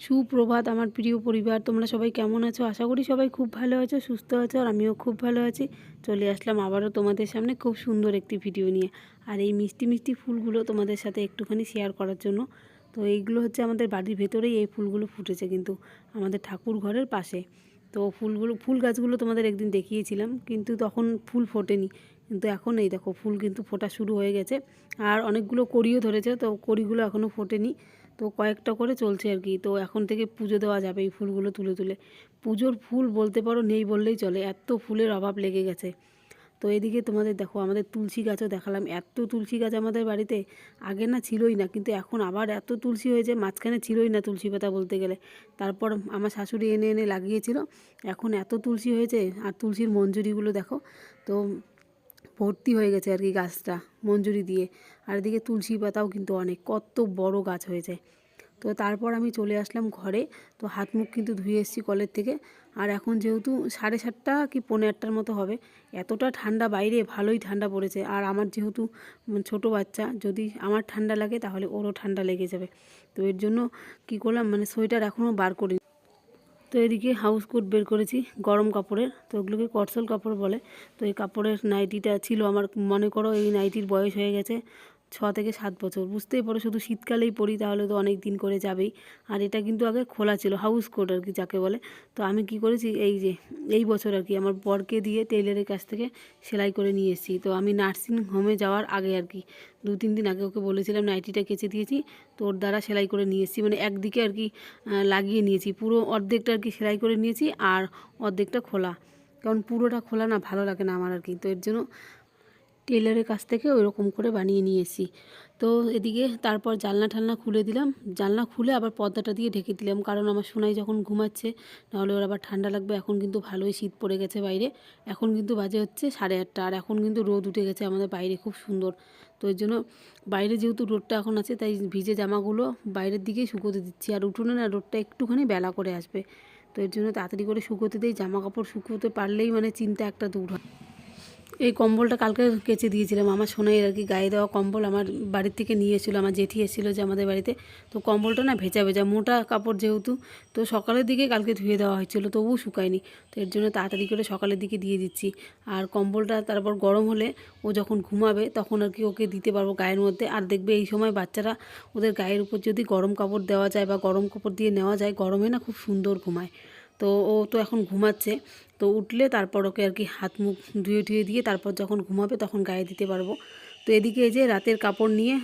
সুপ্রভাত আমার প্রিয় পরিবার, তোমরা সবাই কেমন আছো? আশা করি সবাই খুব ভালো আছো, সুস্থ আছো, আর আমিও খুব ভালো আছি। চলে আসলাম আবারও তোমাদের সামনে খুব সুন্দর একটি ভিডিও নিয়ে। আর এই মিষ্টি মিষ্টি ফুলগুলো তোমাদের সাথে একটুখানি শেয়ার করার জন্য। তো এইগুলো হচ্ছে আমাদের বাড়ির ভেতরেই এই ফুলগুলো ফুটেছে কিন্তু আমাদের ঠাকুর ঘরের পাশে। তো ফুলগুলো, ফুল গাছগুলো তোমাদের একদিন দেখিয়েছিলাম, কিন্তু তখন ফুল ফোটেনি। কিন্তু এখন এই দেখো, ফুল কিন্তু ফোটা শুরু হয়ে গেছে। আর অনেকগুলো কড়িও ধরেছে, তো কড়িগুলো এখনও ফোটেনি। তো কয়েকটা করে চলছে আর কি। তো এখন থেকে পুজো দেওয়া যাবে এই ফুলগুলো তুলে তুলে। পুজোর ফুল বলতে পারো নেই বললেই চলে, এত ফুলের অভাব লেগে গেছে। তো এদিকে তোমাদের দেখো, আমাদের তুলসী গাছও দেখালাম। এত তুলসী গাছ আমাদের বাড়িতে আগে না ছিলই না, কিন্তু এখন আবার এত তুলসী হয়েছে, মাঝখানে ছিলই না তুলসী পাতা বলতে গেলে। তারপর আমার শাশুড়ি এনে এনে লাগিয়েছিল, এখন এত তুলসী হয়েছে, আর তুলসীর মঞ্জুরিগুলো দেখো। তো ভর্তি হয়ে গেছে আর কি গাছটা, মঞ্জুরি দিয়ে। আর এদিকে তুলসী পাতাও কিন্তু অনেক, কত বড় গাছ হয়েছে তো তারপর আমি চলে আসলাম ঘরে, তো হাত মুখ কিন্তু ধুয়ে এসেছি কলের থেকে। আর এখন যেহেতু সাড়ে সাতটা কি পৌনে আটটার মতো হবে, এতটা ঠান্ডা বাইরে, ভালোই ঠান্ডা পড়েছে। আর আমার যেহেতু ছোট বাচ্চা, যদি আমার ঠান্ডা লাগে তাহলে ওরও ঠান্ডা লেগে যাবে। তো এর জন্য কি করলাম মানে সোয়েটার এখনও বার করি তো এদিকে হাউস কোট বের করেছি, গরম কাপড়ের। তো ওগুলোকে কটসল কাপড় বলে। তো এই কাপড়ের নাইটিটা ছিল আমার, মনে করো এই নাইটির বয়স হয়ে গেছে। ছ থেকে সাত বছর। বুঝতেই পারো, শুধু শীতকালেই পড়ি, তাহলে তো অনেক দিন করে যাবেই। আর এটা কিন্তু আগে খোলা ছিল হাউস কোট আর কি যাকে বলে। তো আমি কি করেছি, এই যে, এই বছর আর কি আমার বরকে দিয়ে টেইলারের কাছ থেকে সেলাই করে নিয়ে এসেছি। তো আমি নার্সিং হোমে যাওয়ার আগে আর কি, দু, তিন দিন আগে ওকে বলেছিলাম, নাইটিটা কেচে দিয়েছি তো ওর দ্বারা সেলাই করে নিয়ে এসেছি। মানে একদিকে আর কি লাগিয়ে নিয়েছি। পুরো অর্ধেকটা আর কি সেলাই করে নিয়েছি, আর অর্ধেকটা খোলা। কারণ পুরোটা খোলা না, ভালো লাগে না আমার আর কি। তো এর জন্য টেলারের কাছ থেকে ওই রকম করে বানিয়ে নিয়ে এসেছি তো এদিকে তারপর জানলা ঠালনা খুলে দিলাম। জানলা খুলে আবার পর্দাটা দিয়ে ঢেকে দিলাম। কারণ আমার সোনাই যখন ঘুমাচ্ছে, নাহলে ওর আবার ঠান্ডা লাগবে। এখন কিন্তু ভালোই শীত পড়ে গেছে বাইরে। এখন কিন্তু বাজে হচ্ছে সাড়ে আটটা। আর এখন কিন্তু রোদ উঠে গেছে আমাদের বাইরে খুব সুন্দর। তো এর জন্য বাইরে যেহেতু রোদটা এখন আছে, তাই ভিজে জামাগুলো বাইরের দিকেই শুকোতে দিচ্ছি। আর উঠোনে না রোদটা একটুখানি বেলা করে আসবে। তো এর জন্য তাড়াতাড়ি করে শুকোতে দিই। জামা কাপড় শুকোতে পারলেই মানে চিন্তা একটা দূর হয়। এই কম্বলটা কালকে কেচে দিয়েছিলাম। আমার সোনাইয়ের আর কি গায়ে দেওয়া কম্বল আমার বাড়ির থেকে নিয়ে এসেছিল আমার জেঠি এসেছিল যে আমাদের বাড়িতে। তো কম্বলটা না ভেজা ভেজা মোটা কাপড় যেহেতু, তো সকালের দিকে কালকে ধুয়ে দেওয়া হয়েছিল, তবুও শুকায়নি। তো এর জন্য তাড়াতাড়ি করে সকালের দিকে দিয়ে দিচ্ছি। আর কম্বলটা তারপর গরম হলে ও যখন ঘুমাবে তখন আর কি ওকে দিতে পারব গায়ের মধ্যে। আর দেখবে এই সময় বাচ্চারা ওদের গায়ের উপর যদি গরম কাপড় দেওয়া যায় বা গরম কাপড় দিয়ে নেওয়া যায়, গরমে না খুব সুন্দর ঘুমায়। তো ও তো এখন ঘুমাচ্ছে। তো উঠলে তারপর ওকে আর কি হাত মুখ ধুয়ে ধুয়ে দিয়ে তারপর যখন ঘুমাবে তখন গায়ে দিতে পারব। তো এদিকে এই যে রাতের কাপড় নিয়ে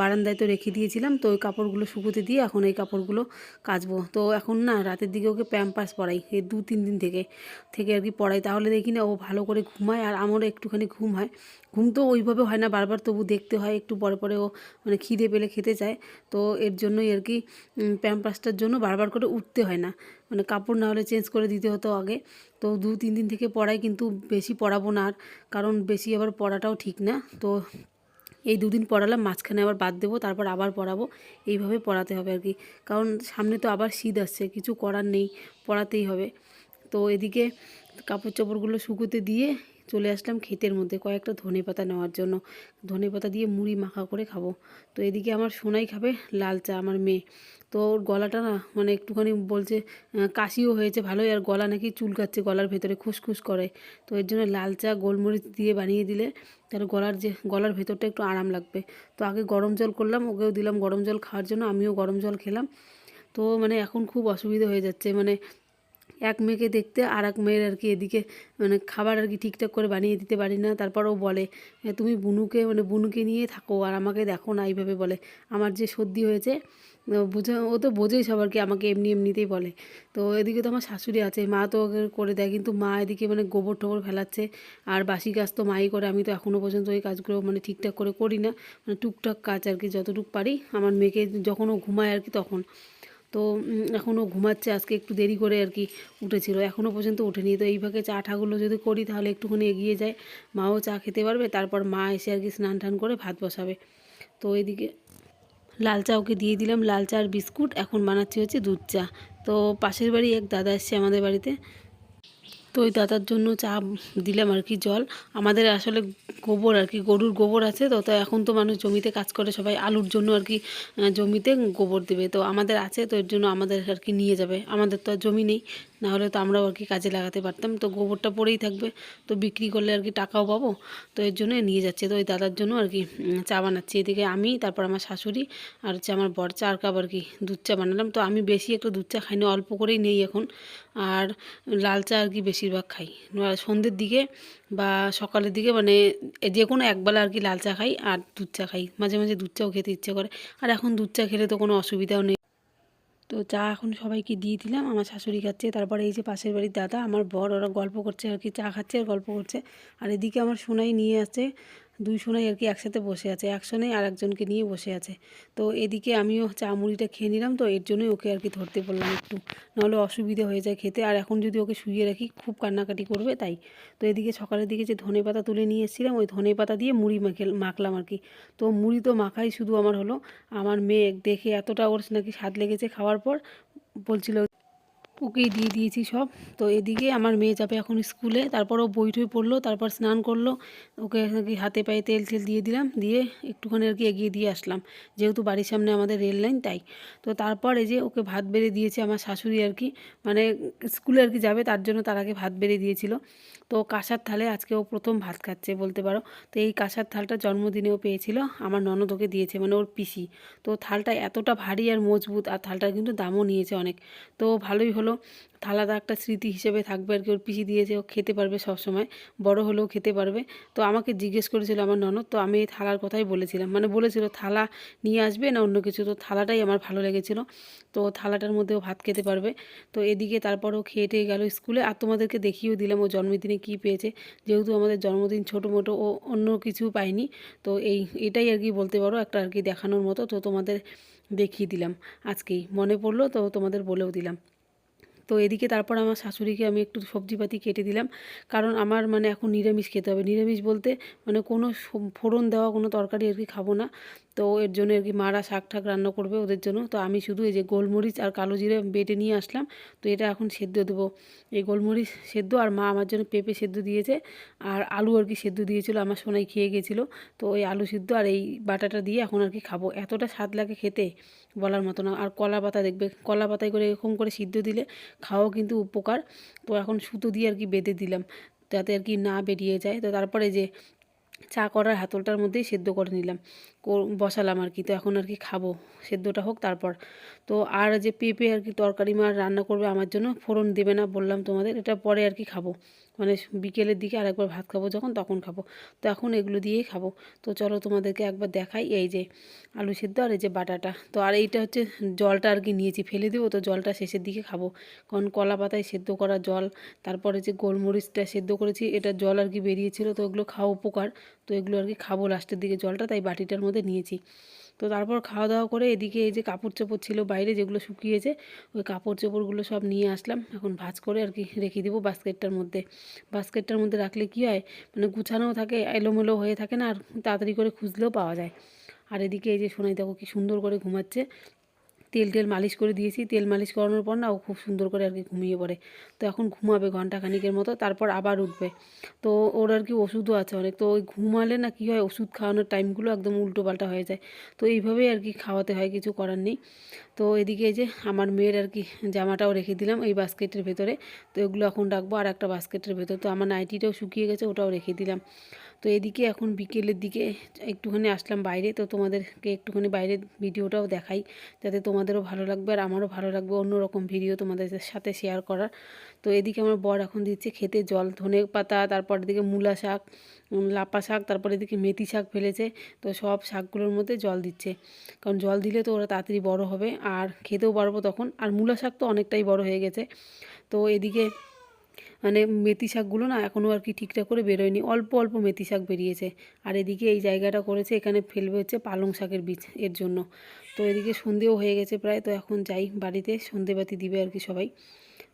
বারান্দায় তো রেখে দিয়েছিলাম, তো ওই কাপড়গুলো শুকোতে দিয়ে এখন এই কাপড়গুলো কাচবো। তো এখন না রাতের দিকে ওকে প্যাম্পাস পরাই, এই দু তিন দিন থেকে থেকে আর কি পড়াই তাহলে দেখি না ও ভালো করে ঘুমায় আর আমারও একটুখানি ঘুম হয়। ঘুম তো ওইভাবে হয় না, বারবার তবু দেখতে হয়, একটু পরে পরে ও মানে খিদে পেলে খেতে চায়। তো এর জন্যই আর কি প্যাম্পাসটার জন্য বারবার করে উঠতে হয় না। মানে কাপড় না হলে চেঞ্জ করে দিতে হতো আগে। তো দু তিন দিন থেকে পড়াই কিন্তু বেশি পড়াবো না আর, কারণ বেশি আবার পড়াটাও ঠিক না। তো এই দুদিন পড়ালাম, মাঝখানে আবার বাদ দেবো, তারপর আবার পড়াবো। এইভাবে পড়াতে হবে আর কি। কারণ সামনে তো আবার শীত আসছে, কিছু করার নেই, পড়াতেই হবে। তো এদিকে কাপড় চোপড়গুলো শুকোতে দিয়ে চলে আসলাম ক্ষেতের মধ্যে কয়েকটা ধনে পাতা নেওয়ার জন্য। ধনে পাতা দিয়ে মুড়ি মাখা করে খাব। তো এদিকে আমার সোনাই খাবে, লাল চা আমার মেয়ে। তো ওর গলাটা না মানে একটুখানি বলছে কাশিও হয়েছে ভালোই, আর গলা নাকি চুলকাচ্ছে, গলার ভেতরে খুসখুস করে। তো এর জন্য লাল চা, গোলমরিচ দিয়ে বানিয়ে দিলে তার গলার যে, গলার ভেতরটা একটু আরাম লাগবে। তো আগে গরম জল করলাম, ওকেও দিলাম গরম জল খাওয়ার জন্য, আমিও গরম জল খেলাম। তো মানে এখন খুব অসুবিধা হয়ে যাচ্ছে। মানে এক মেয়েকে দেখতে আর এক মেয়ের আর কি এদিকে মানে খাবার আর কি ঠিকঠাক করে বানিয়ে দিতে পারি না। তারপর ও বলে তুমি বুনুকে মানে বুনুকে নিয়ে থাকো আর আমাকে দেখো না, এইভাবে বলে। আমার যে সর্দি হয়েছে বোঝা, ও তো বোঝেই সবার কি আমাকে এমনি এমনিতেই বলে। তো এদিকে তো আমার শাশুড়ি আছে, মা তো করে দেয়, কিন্তু মা এদিকে মানে গোবর টোবর ফেলাচ্ছে। আর বাসি কাজ তো মাই করে, আমি তো এখনও পর্যন্ত ওই কাজগুলো মানে ঠিকঠাক করে করি না। মানে টুকটাক কাজ আর কি যতটুক পারি, আমার মেয়েকে যখন ও ঘুমায় আর কি তখন। তো এখনও ঘুমাচ্ছে, আজকে একটু দেরি করে আর কি উঠেছিল। এখনও পর্যন্ত উঠেনি তো এইভাবে চা ঠাগুলো যদি করি, তাহলে একটুখানি এগিয়ে যায়। মাও চা খেতে পারবে, তারপর মা এসে আর কি স্নান টান করে ভাত বসাবে। তো এদিকে লাল চা ওকে দিয়ে দিলাম। লাল চা আর বিস্কুট, এখন বানাচ্ছি হচ্ছে দুধ চা। তো পাশের বাড়ি এক দাদা এসছে আমাদের বাড়িতে। তো ওই দাদার জন্য চা দিলাম আর কি জল। আমাদের আসলে গোবর আর কি, গরুর গোবর আছে তো তো এখন তো মানুষ জমিতে কাজ করে, সবাই আলুর জন্য আর কি জমিতে গোবর দেবে। তো আমাদের আছে তো, এর জন্য আমাদের আর কি নিয়ে যাবে। আমাদের তো আর জমি নেই। না হলে তো আমরাও আর কি কাজে লাগাতে পারতাম। তো গোবরটা পড়েই থাকবে। তো বিক্রি করলে আর কি টাকাও পাবো। তো এর জন্য নিয়ে যাচ্ছে। তো ওই দাদার জন্য আর কি চা বানাচ্ছি। এদিকে আমি, তারপর আমার শাশুড়ি আর হচ্ছে আমার বর চার কাপ আর কি দুধ চা বানালাম। তো আমি বেশি একটু দুধ চা খাই না অল্প করেই নেই এখন। আর লাল চা আর কি বেশিরভাগ খাই। সন্ধ্যের দিকে বা সকালের দিকে মানে যে কোনো একবেলা আর কি লাল চা খাই আর দুধ চা খাই। মাঝে মাঝে দুধ চাও খেতে ইচ্ছে করে। আর এখন দুধ চা খেলে তো কোনো অসুবিধাও নেই। তো চা এখন সবাইকে দিয়ে দিলাম। আমার শাশুড়ি খাচ্ছে, তারপরে এই যে পাশের বাড়ির দাদা, আমার বর, ওরা গল্প করছে আর কি, চা খাচ্ছে আর গল্প করছে। আর এদিকে আমার সোনাই নিয়ে আসছে। দুই সোনাই আর কি একসাথে বসে আছে, এক সোনাই আর একজনকে নিয়ে বসে আছে। তো এদিকে আমিও চা মুড়িটা খেয়ে নিলাম, তো এর জন্যই ওকে আর কি ধরতে বললাম একটু। নাহলে অসুবিধা হয়ে যায় খেতে, আর এখন যদি ওকে শুয়ে রাখি, খুব কান্নাকাটি করবে তাই। তো এদিকে সকালের দিকে যে ধনে পাতা তুলে নিয়ে এসেছিলাম, ওই ধনে পাতা দিয়ে মুড়ি মাখে, মাখলাম আর কি। তো মুড়ি তো মাখাই শুধু আমার হলো। আমার মেয়ে দেখে এতটা ওর নাকি স্বাদ লেগেছে খাওয়ার পর, বলছিল ওকেই দিয়ে দিয়েছি সব। তো এদিকে আমার মেয়ে যাবে এখন স্কুলে তারপর ও বই টই পড়ল, তারপর স্নান করল। ওকে হাতে পায়ে তেল তেল দিয়ে দিলাম, দিয়ে একটুখানি আর কি এগিয়ে দিয়ে আসলাম। যেহেতু বাড়ির সামনে আমাদের রেল লাইন, তাই। তো তারপর এই যে ওকে ভাত বেড়ে দিয়েছে আমার শাশুড়ি আর কি মানে স্কুলে আর কি যাবে, তার জন্য তার আগে ভাত বেড়ে দিয়েছিল। তো কাঁসার থালে আজকে ও প্রথম ভাত খাচ্ছে বলতে পারো। তো এই কাঁসার থালটা জন্মদিনেও পেয়েছিল, আমার ননদ ওকে দিয়েছে মানে ওর পিসি। তো থালটা এতটা ভারী আর মজবুত, আর থালটার কিন্তু দামও নিয়েছে অনেক। তো ভালোই হলো থালাটা একটা স্মৃতি হিসেবে থাকবে আর কি। ওর পিসি দিয়েছে, ও খেতে পারবে সব সময় বড় হলেও খেতে পারবে। তো আমাকে জিজ্ঞেস করেছিল আমার ননদ, তো আমি এই থালার কথাই বলেছিলাম। মানে বলেছিল, থালা নিয়ে আসবে না অন্য কিছু? তো থালাটাই আমার ভালো লেগেছিল। তো থালাটার মধ্যেও ভাত খেতে পারবে। তো এদিকে তারপরও খেয়ে টেয়ে গেল স্কুলে। আর তোমাদেরকে দেখিয়েও দিলাম, ও জন্মদিনে কী পেয়েছে। যেহেতু আমাদের জন্মদিন ছোটো মোটো, ও অন্য কিছু পাইনি তো এই, এটাই আর কি বলতে পারো, একটা আর কি দেখানোর মতো। তো তোমাদের দেখিয়ে দিলাম আজকেই। মনে পড়ল, তো তোমাদের বলেও দিলাম। তো এদিকে তারপর আমার শাশুড়িকে আমি একটু সবজিপাতি কেটে দিলাম। কারণ আমার মানে এখন নিরামিষ খেতে হবে। নিরামিষ বলতে মানে কোনো ফোড়ন দেওয়া কোনো তরকারি আর কি খাব না। তো এর জন্য আর কি মারা শাক ঠাক রান্না করবে ওদের জন্য? তো আমি শুধু এই যে গোলমরিচ আর কালো জিরে বেটে নিয়ে আসলাম। তো এটা এখন সেদ্ধ দেবো। এই গোলমরিচ সেদ্ধ আর মা আমার জন্য পেঁপে সেদ্ধ দিয়েছে। আর আলু আর কি সেদ্ধ দিয়েছিল, আমার সোনাই খেয়ে গেছিল। তো ওই আলু সিদ্ধ আর এই বাটাটা দিয়ে এখন আর কি খাব। এতটা স্বাদ লাগে খেতে বলার মতো না। আর কলা পাতা দেখবে, কলা পাতায় করে এরকম করে সিদ্ধ দিলে খাওয়াও কিন্তু উপকার। তো এখন সুতো দিয়ে আর কি বেঁধে দিলাম, যাতে আর কি না বেরিয়ে যায়। তো তারপরে যে চা করার হাতলটার মধ্যেই সেদ্ধ করে নিলাম। বসালাম আর কি। তো এখন আর কি খাব। সেদ্ধটা হোক, তারপর। তো আর যে পেঁপে আর কি তরকারি মা রান্না করবে, আমার জন্য ফোড়ন দেবে না বললাম তোমাদের। এটা পরে আর কি খাব। মানে বিকেলের দিকে আরেকবার ভাত খাব যখন, তখন খাব। তো এখন এগুলো দিয়েই খাব। তো চলো তোমাদেরকে একবার দেখাই এই যে আলু সেদ্ধ আর এই যে বাটাটা। তো আর এইটা হচ্ছে জলটা আর কি নিয়েছি, ফেলে দেবো তো জলটা শেষের দিকে খাব। কারণ কলা পাতায় সেদ্ধ করা জল, তারপরে যে গোলমরিচটা সেদ্ধ করেছি, এটা জল আর কি বেরিয়েছিল, তো ওগুলো খাওয়া উপকার। তো এগুলো আর কি খাব লাস্টের দিকে জলটা, তাই বাটিটার মধ্যে নিয়েছি। তো তারপর খাওয়া দাওয়া করে এদিকে এই যে কাপড় চোপড় ছিল বাইরে, যেগুলো শুকিয়েছে, ওই কাপড় চোপড়গুলো সব নিয়ে আসলাম। এখন ভাঁজ করে আর কি রেখে দেবো বাস্কেটটার মধ্যে। বাস্কেটটার মধ্যে রাখলে কি হয়? মানে গুছানোও থাকে, এলোমেলো হয়ে থাকে না, আর তাড়াতাড়ি করে খুঁজলেও পাওয়া যায়। আর এদিকে এই যে সোনাই দেখো কি সুন্দর করে ঘুমাচ্ছে। তেল টেল মালিশ করে দিয়েছি। তেল মালিশ করানোর পর না ও খুব সুন্দর করে আর কি ঘুমিয়ে পড়ে। তো এখন ঘুমাবে ঘণ্টা খানিকের মতো, তারপর আবার উঠবে। তো ওর আর কি ওষুধও আছে অনেক। তো ওই ঘুমালে না কি হয়, ওষুধ খাওয়ানোর টাইমগুলো একদম উল্টো পাল্টা হয়ে যায়। তো এইভাবেই আর কি খাওয়াতে হয়, কিছু করার নেই। তো এদিকে এই যে আমার মেয়ের আর কি জামাটাও রেখে দিলাম এই বাস্কেটের ভেতরে। তো এগুলো এখন রাখব আর একটা বাস্কেটের ভেতর। তো আমার নাইটিটাও শুকিয়ে গেছে, ওটাও রেখে দিলাম। তো এদিকে এখন বিকেলের দিকে একটুখানি আসলাম বাইরে। তো তোমাদেরকে একটুখানি বাইরের ভিডিওটাও দেখাই, যাতে তোমাদেরও ভালো লাগবে আর আমারও ভালো লাগবে অন্যরকম ভিডিও তোমাদের সাথে শেয়ার করার। তো এদিকে আমার বর এখন দিচ্ছে খেতে জল, ধনে পাতা, তারপর এদিকে মূলা শাক লাপা শাক, তারপর এদিকে মেথি শাক ফেলেছে। তো সব শাকগুলোর মধ্যে জল দিচ্ছে। কারণ জল দিলে তো ওরা তাড়াতাড়ি বড় হবে। আর খেতেও পারব তখন। আর মূলা শাক তো অনেকটাই বড় হয়ে গেছে। তো এদিকে মানে মেথি শাকগুলো না এখনও আর কি ঠিকঠাক করে বেরোয়নি। অল্প অল্প মেথি শাক বেরিয়েছে। আর এদিকে এই জায়গাটা করেছে, এখানে ফেলবে হচ্ছে পালং শাকের বীজ এর জন্য। তো এদিকে সন্ধেও হয়ে গেছে প্রায়। তো এখন যাই বাড়িতে, সন্ধেবাতি দিবে আর কি সবাই।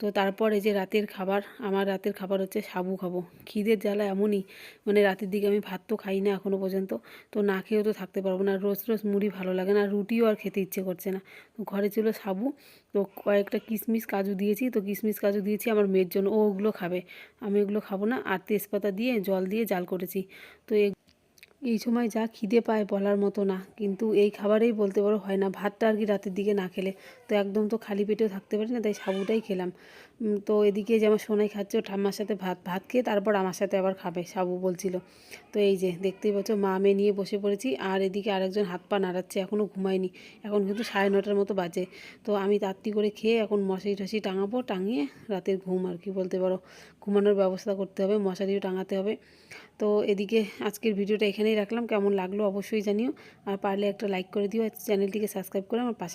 তো তারপর এই যে রাতের খাবার, আমার রাতের খাবার হচ্ছে সাবু খাব। খিদের জ্বালা এমনই মানে রাতের দিকে আমি ভাত তো খাই না এখনও পর্যন্ত, তো না খেয়েও তো থাকতে পারব না। রোজ রোজ মুড়ি ভালো লাগে না, রুটিও আর খেতে ইচ্ছে করছে না। তো ঘরে ছিল সাবু, তো কয়েকটা কিশমিশ কাজু দিয়েছি, তো কিশমিশ কাজু দিয়েছি আমার মেয়ের জন্য। ও ওগুলো খাবে, আমি ওগুলো খাব না। আর তেজপাতা দিয়ে জল দিয়ে জাল করেছি। তো এই সময় যা খিদে পায় বলার মতো না। কিন্তু এই খাবারেই বলতে পারো হয় না, ভাতটা আর কি রাতের দিকে না খেলে। তো একদম তো খালি পেটেও থাকতে পারি না, তাই সাবুটাই খেলাম। তো এদিকে যে আমার সোনাই খাচ্ছে ঠাম্মার সাথে ভাত ভাত খেয়ে তারপর আমার সাথে আবার খাবে, সাবু বলছিল। তো এই যে দেখতেই পাচ্ছ, মা মেয়ে নিয়ে বসে পড়েছি, আর এদিকে আরেকজন হাত পা নাড়াচ্ছে এখনও ঘুমায়নি। এখন কিন্তু সাড়ে নটার মতো বাজে। তো আমি তাড়াতাড়ি করে খেয়ে এখন মশারি টশারি টাঙাবো, টাঙিয়ে রাতের ঘুম আর কি বলতে পারো। ঘুমানোর ব্যবস্থা করতে হবে, মশারিও টাঙাতে হবে। তো এদিকে আজকের ভিডিওটা এখানেই রাখলাম, কেমন লাগল অবশ্যই জানিও। আর পারলে একটা লাইক করে দিও চ্যানেলটিকে সাবস্ক্রাইব করে আমার পাশে